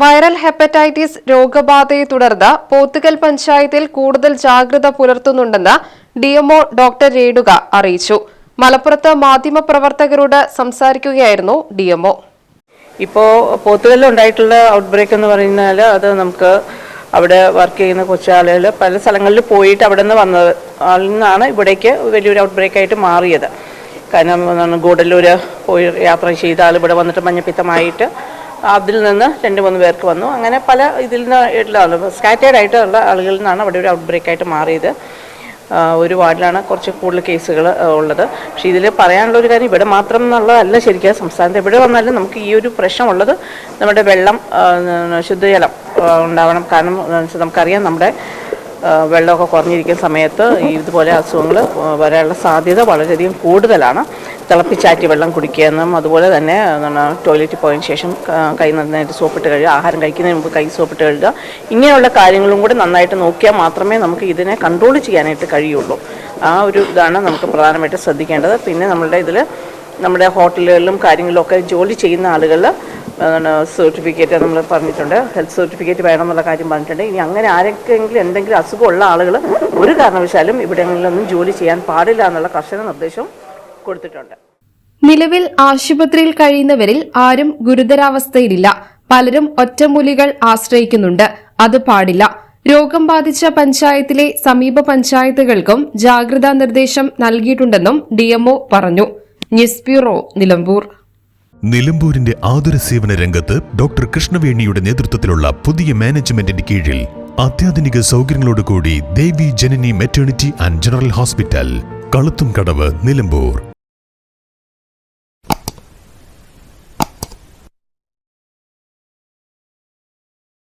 Viral hepatitis രോഗബാധയെ തുടർന്ന് പോത്തുകൽ പഞ്ചായത്തിൽ കൂടുതൽ ജാഗ്രത പുലർത്തുന്നുണ്ടെന്ന് ഡിഎംഒ ഡോക്ടർ രേണുക അറിയിച്ചു. മലപ്പുറത്ത് മാധ്യമപ്രവർത്തകരോട് സംസാരിക്കുകയായിരുന്നു ഡിഎംഒ. ഇപ്പോൾ പോത്തുകല്ലിൽ ഉണ്ടായിട്ടുള്ള ഔട്ട് ബ്രേക്ക് എന്ന് പറഞ്ഞാൽ അത് നമുക്ക് അവിടെ വർക്ക് ചെയ്യുന്ന കൊച്ചാളുകൾ പല സ്ഥലങ്ങളിൽ പോയിട്ട് അവിടെ നിന്ന് വന്നത്. അതിൽ നിന്നാണ് ഇവിടേക്ക് വലിയൊരു ഔട്ട്ബ്രേക്ക് ആയിട്ട് മാറിയത്. കാരണം ഗൂഡല്ലൂർ പോയി യാത്ര ചെയ്താൽ ഇവിടെ വന്നിട്ട് മഞ്ഞപ്പിത്തമായിട്ട് അതിൽ നിന്ന് രണ്ട് മൂന്ന് പേർക്ക് വന്നു. അങ്ങനെ പല ഇതിൽ നിന്ന് സ്കാറ്റേഡ് ആയിട്ടുള്ള ആളുകളിൽ നിന്നാണ് അവിടെ ഒരു ഔട്ട് ബ്രേക്ക് ആയിട്ട് മാറിയത്. ഒരു വാർഡിലാണ് കുറച്ച് കൂടുതൽ കേസുകൾ ഉള്ളത്. പക്ഷേ ഇതിൽ പറയാനുള്ള ഒരു കാര്യം ഇവിടെ മാത്രം എന്നുള്ളതല്ല ശരിക്കും സംസ്ഥാനത്ത്. എവിടെ വന്നാലും നമുക്ക് ഈ ഒരു പ്രശ്നമുള്ളത് നമ്മുടെ വെള്ളം ശുദ്ധജലം ഉണ്ടാവണം. കാരണം നമുക്കറിയാം നമ്മുടെ വെള്ളമൊക്കെ കുറഞ്ഞിരിക്കുന്ന സമയത്ത് ഇതുപോലെ അസുഖങ്ങൾ വരാനുള്ള സാധ്യത വളരെയധികം കൂടുതലാണ്. തിളപ്പിച്ചാറ്റി വെള്ളം കുടിക്കുകയെന്നും അതുപോലെ തന്നെ ടോയ്ലറ്റിൽ പോയതിന് ശേഷം ക- നന്നായിട്ട് സോപ്പിട്ട് കഴുകുക ആഹാരം കഴിക്കുന്നതിന് മുമ്പ് കൈ സോപ്പിട്ട് കഴുകുക. ഇങ്ങനെയുള്ള കാര്യങ്ങളും കൂടി നന്നായിട്ട് നോക്കിയാൽ മാത്രമേ നമുക്ക് ഇതിനെ കൺട്രോൾ ചെയ്യാനായിട്ട് കഴിയുള്ളൂ. ആ ഒരു ഇതാണ് നമുക്ക് പ്രധാനമായിട്ട് ശ്രദ്ധിക്കേണ്ടത്. പിന്നെ നമ്മളുടെ ഇതിൽ നമ്മുടെ ഹോട്ടലുകളിലും കാര്യങ്ങളിലൊക്കെ ജോലി ചെയ്യുന്ന ആളുകൾ സർട്ടിഫിക്കറ്റ് നമ്മൾ പറഞ്ഞിട്ടുണ്ട്. ഹെൽത്ത് സർട്ടിഫിക്കറ്റ് വേണം എന്നുള്ള കാര്യം പറഞ്ഞിട്ടുണ്ട്. ഇനി അങ്ങനെ ആരെങ്കിലും എന്തെങ്കിലും അസുഖമുള്ള ആളുകൾ ഒരു കാരണവശാലും ഇവിടങ്ങളിലൊന്നും ജോലി ചെയ്യാൻ പാടില്ല എന്നുള്ള കർശന നിർദ്ദേശം കൊടുത്തിട്ടുണ്ട്. നിലവിൽ ആശുപത്രിയിൽ കഴിയുന്നവരിൽ ആരും ഗുരുതരാവസ്ഥയിലില്ല. പലരും ഒറ്റമൂലികൾ ആശ്രയിക്കുന്നുണ്ട്. അത് പാടില്ല. രോഗം ബാധിച്ച പഞ്ചായത്തിലെ സമീപ പഞ്ചായത്തുകൾക്കും ജാഗ്രതാ നിർദ്ദേശം നൽകിയിട്ടുണ്ടെന്നും ഡിഎംഒ പറഞ്ഞു. News bureau Nilambur. നിലമ്പൂരിന്റെ ആതുര സേവന രംഗത്ത് ഡോക്ടർ കൃഷ്ണവേണിയുടെ നേതൃത്വത്തിലുള്ള പുതിയ മാനേജ്മെന്റിന്റെ കീഴിൽ അത്യാധുനിക സൗകര്യങ്ങളോടുകൂടി Devi Janani maternity and general hospital Kaluthumkadavu Nilambur.